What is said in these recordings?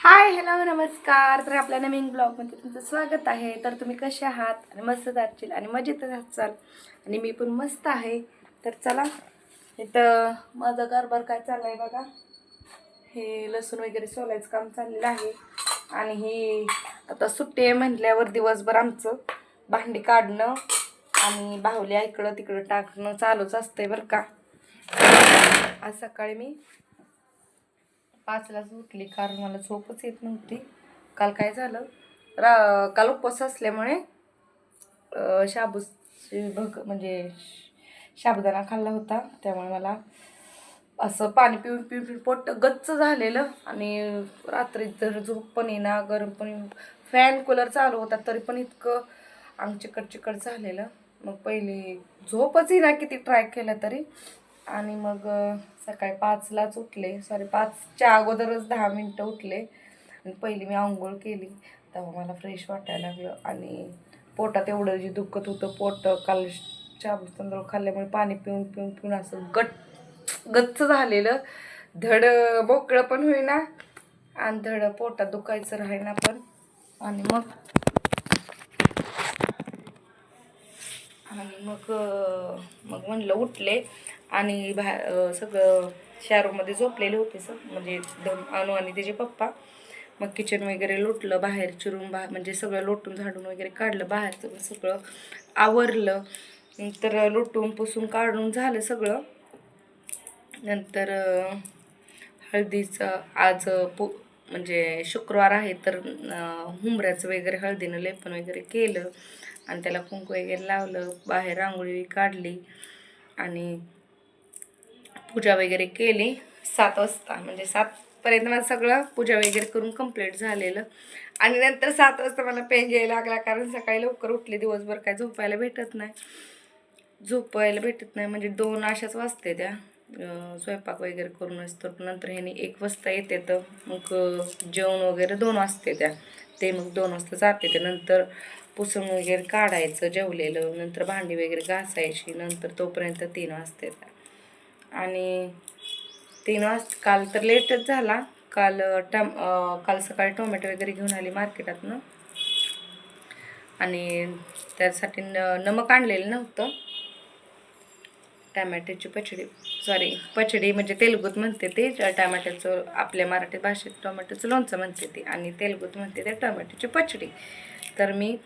Hi hello नमस्कार. तर आपल्या नवीन ब्लॉगमध्ये तुमचं स्वागत आहे. तर तुम्ही कसे आहात? आणि मस्त जातील आणि मजेतच असाल. आणि मी पण मस्त आहे. तर चला इथं माझं कारभार काय चाललं आहे बघा. हे लसूण वगैरे सोलायचं काम चाललेलं आहे. आणि हे आता सुट्टी आहे म्हटल्यावर दिवसभर आमचं भांडी काढणं आणि बाहुल्या इकडं तिकडं टाकणं चालूच असतंय बरं का. आज सकाळी मी पाचलाच उठली कारण मला झोपच येत नव्हती. काल काय झालं? रा काल उपवास असल्यामुळे शाबूची भग म्हणजे शाबुदाणा खाल्ला होता. त्यामुळे मला असं पाणी पिऊन पिऊन पिऊन पोट गच्च झालेलं. आणि रात्री जर झोप पण येणार गरम पण फॅन कूलर चालू होता तरी पण इतकं अंग चिकट चिकट झालेलं. मग पहिली झोपच येणार किती ट्राय केलं तरी. आणि मग सकाळी पाचलाच उठले. सॉरी पाचच्या अगोदरच दहा मिनटं उठले. आणि पहिली मी आंघोळ केली. तेव्हा मला फ्रेश वाटायला लागलं. आणि पोटात एवढं जे दुखत होतं पोट काल शाबूस तांदूळ खाल्ल्यामुळे पाणी पिऊन पिऊन पिऊन असं गट गच्च झालेलं. धड मोकळं पण होईना. आणि धड पोटात दुखायचं राहीना पण. आणि मग आणि मग मग म्हणलं उठले आणि भा सगळं शारोमध्ये झोपलेले होते सर. म्हणजे दम अनु आणि त्याचे पप्पा. मग किचन वगैरे लोटलं बाहेर चिरून बा म्हणजे सगळं लोटून झाडून वगैरे काढलं बाहेरचं सगळं आवरलं. नंतर लोटून पुसून काढून झालं सगळं. नंतर हळदीचं आज पु म्हणजे शुक्रवार आहे तर हुंबऱ्याचं वगैरे हळदीनं लेपन वगैरे केलं आणि त्याला कुंकू वगैरे लावलं बाहेर रांगोळी काढली आणि पूजा वगैरे केली. सात वाजता म्हणजे सातपर्यंत मला सगळं पूजा वगैरे करून कंप्लीट झालेलं. आणि नंतर सात वाजता मला पेन यायला लागला कारण सकाळी लवकर उठले दिवसभर काय झोपायला भेटत नाही. झोपायला भेटत नाही म्हणजे दोन अशाच वाजते त्या. स्वयंपाक वगैरे करून असतो नंतर ह्यानी एक वाजता येते तर मग जेवण वगैरे दोन वाजते त्या. ते मग दोन वाजता जाते ते. नंतर पुसून वगैरे काढायचं जेवलेलं नंतर भांडी वगैरे घासायची नंतर तोपर्यंत तीन वाजते त्या. आणि तीन वाज काल तर लेटच झाला. काल टम काल सकाळी टोमॅटो वगैरे घेऊन आली मार्केटातनं. आणि त्यासाठी न नमक आणलेलं नव्हतं. टॅमॅटोची पचडी सॉरी पचडी म्हणजे तेलगुत म्हणते ते टॅमॅटोचं आपल्या मराठी भाषेत टोमॅटोचं लोणचं म्हणते ते आणि तेलगुत म्हणते ते टोमॅटोची पचडी तर मी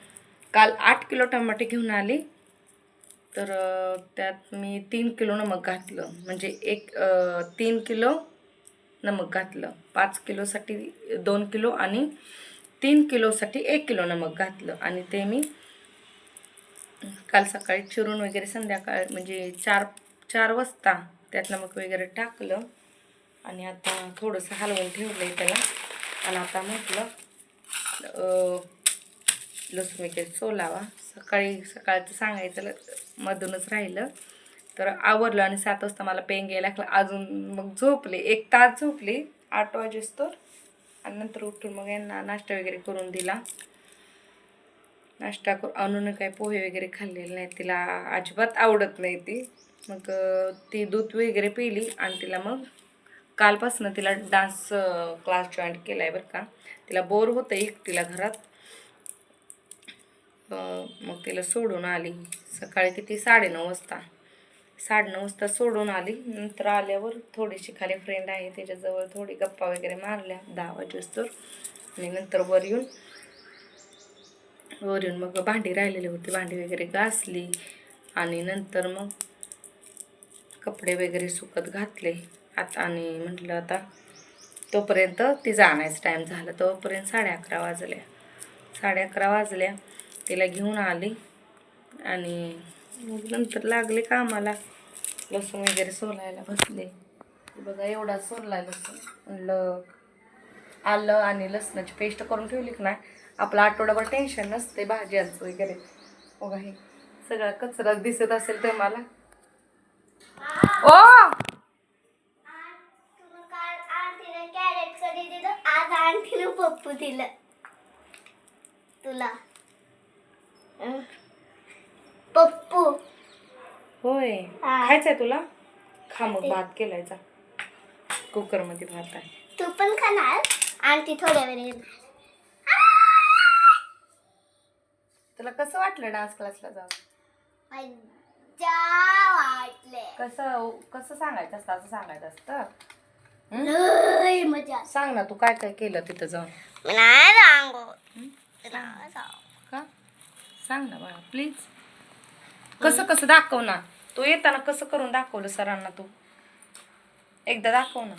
काल आठ किलो टमाटे घेऊन आली. तर त्यात मी तीन किलो नमक घातलं. म्हणजे एक तीन किलो नमक घातलं. पाच किलोसाठी दोन किलो आणि तीन किलोसाठी एक किलो नमक घातलं आणि ते मी काल सकाळी चिरून वगैरे संध्याकाळ म्हणजे चार चार वाजता त्यात नमक वगैरे टाकलं. आणि आता थोडंसं हलवून ठेवलं आहे त्याला. आणि आता म्हटलं लसूण वगैरे सोलावा. सकाळी सकाळचं सांगायचं मधूनच राहिलं. तर आवरलं आणि सात वाजता मला पेन घ्यायला लागला. अजून मग झोपले. एक तास झोपले. आठ वाजेस तर. आणि नंतर उठून मग यांना नाश्ता वगैरे करून दिला. नाश्ता करून अनुनं काय पोहे वगैरे खाल्लेले नाही तिला अजिबात आवडत नाही ती. मग ती दूध वगैरे पिली आणि तिला मग कालपासून तिला डान्स क्लास जॉईन केला आहे बरं का. तिला बोर होतं एकटीला घरात. अं, मग तिला सोडून आली. सकाळी किती? साडेनऊ वाजता. साडेनऊ वाजता सोडून आली. नंतर आल्यावर थोडीशी खाली फ्रेंड आहे. त्याच्याजवळ थोडी गप्पा वगैरे मारल्या. दहा वाजेस तर आणि नंतर वर येऊन वरून मग भांडी राहिलेली होती भांडी वगैरे घासली आणि नंतर मग कपडे वगैरे सुकत घातले. आता आणि म्हटलं आता तोपर्यंत ती जाण्याचा टाईम झाला. तोपर्यंत साडे अकरा वाजल्या साडे अकरा वाजल्या तिला घेऊन आली आणि मग नंतर लागले कामाला. लसूण वगैरे सोलायला बसले. बघा एवढा सोलला लसूण. म्हणलं आलं आणि लसणाची पेस्ट करून ठेवली की नाही? आपलं आठवड्याभर टेन्शन नसते भाज्यांचं वगैरे. बघा हे सगळा कचरा दिसत असेल तर मला. ओ! पप्पू दिलं तुला पप्पू. होय. खायचंय तुला? खा मग भात केलायचा कुकरमध्ये भात आहे. तू पण खाणार. आंटी थोड्या वेळ येणार तुला कसं वाटलं डान्स क्लासला जाऊन? मज्जा वाटले. कसं कसं सांगायचं असतं? असं सांगायचं असतं? लय मजा सांग ना तू काय काय केलं तिथं जाऊन? नाही सांगू. का? सांग ना बाळा प्लीज कसं कसं दाखव ना. तू येताना कसं करून दाखवलं सरांना तू? एकदा दाखव ना.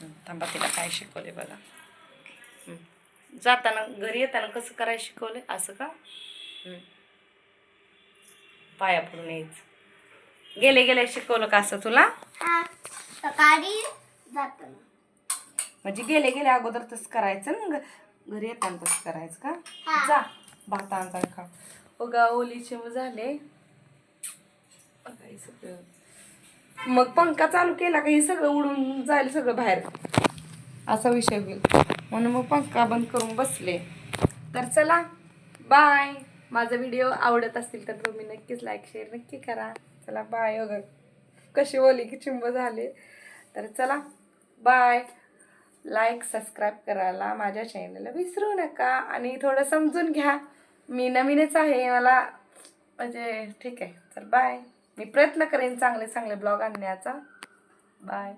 हं, थांबा तिला काय शिकवले बघा. हं. जाताना घरी येताना कसं करायला शिकवले असं का. पाया पडून यायचं गेले गेले शिकवलं का असं तुला? सकाळी जाताना. म्हणजे गेले गेले अगोदर तसं करायचं ना ग- घरी येताना तसं करायचं का? हा. जा भातांचा खा. बघा ओलीचे मग झाले. बघा सगळं. मग पंखा चालू केला का हे सगळं उडून जाईल सगळं बाहेर? असा विषय होईल. म्हणून मग पंखा बंद करून बसले. तर चला बाय माझा व्हिडिओ आवडत असतील तर तुम्ही नक्कीच लाईक शेअर नक्की करा. चला बाय वगैरे कशी ओली की चिंब झाले. तर चला बाय लाईक सबस्क्राईब करायला माझ्या चॅनलला विसरू नका. आणि थोडं समजून घ्या. मी नवीनच आहे. मला म्हणजे ठीक आहे. तर बाय मी प्रयत्न करेन चांगले चांगले ब्लॉग आणण्याचा. बाय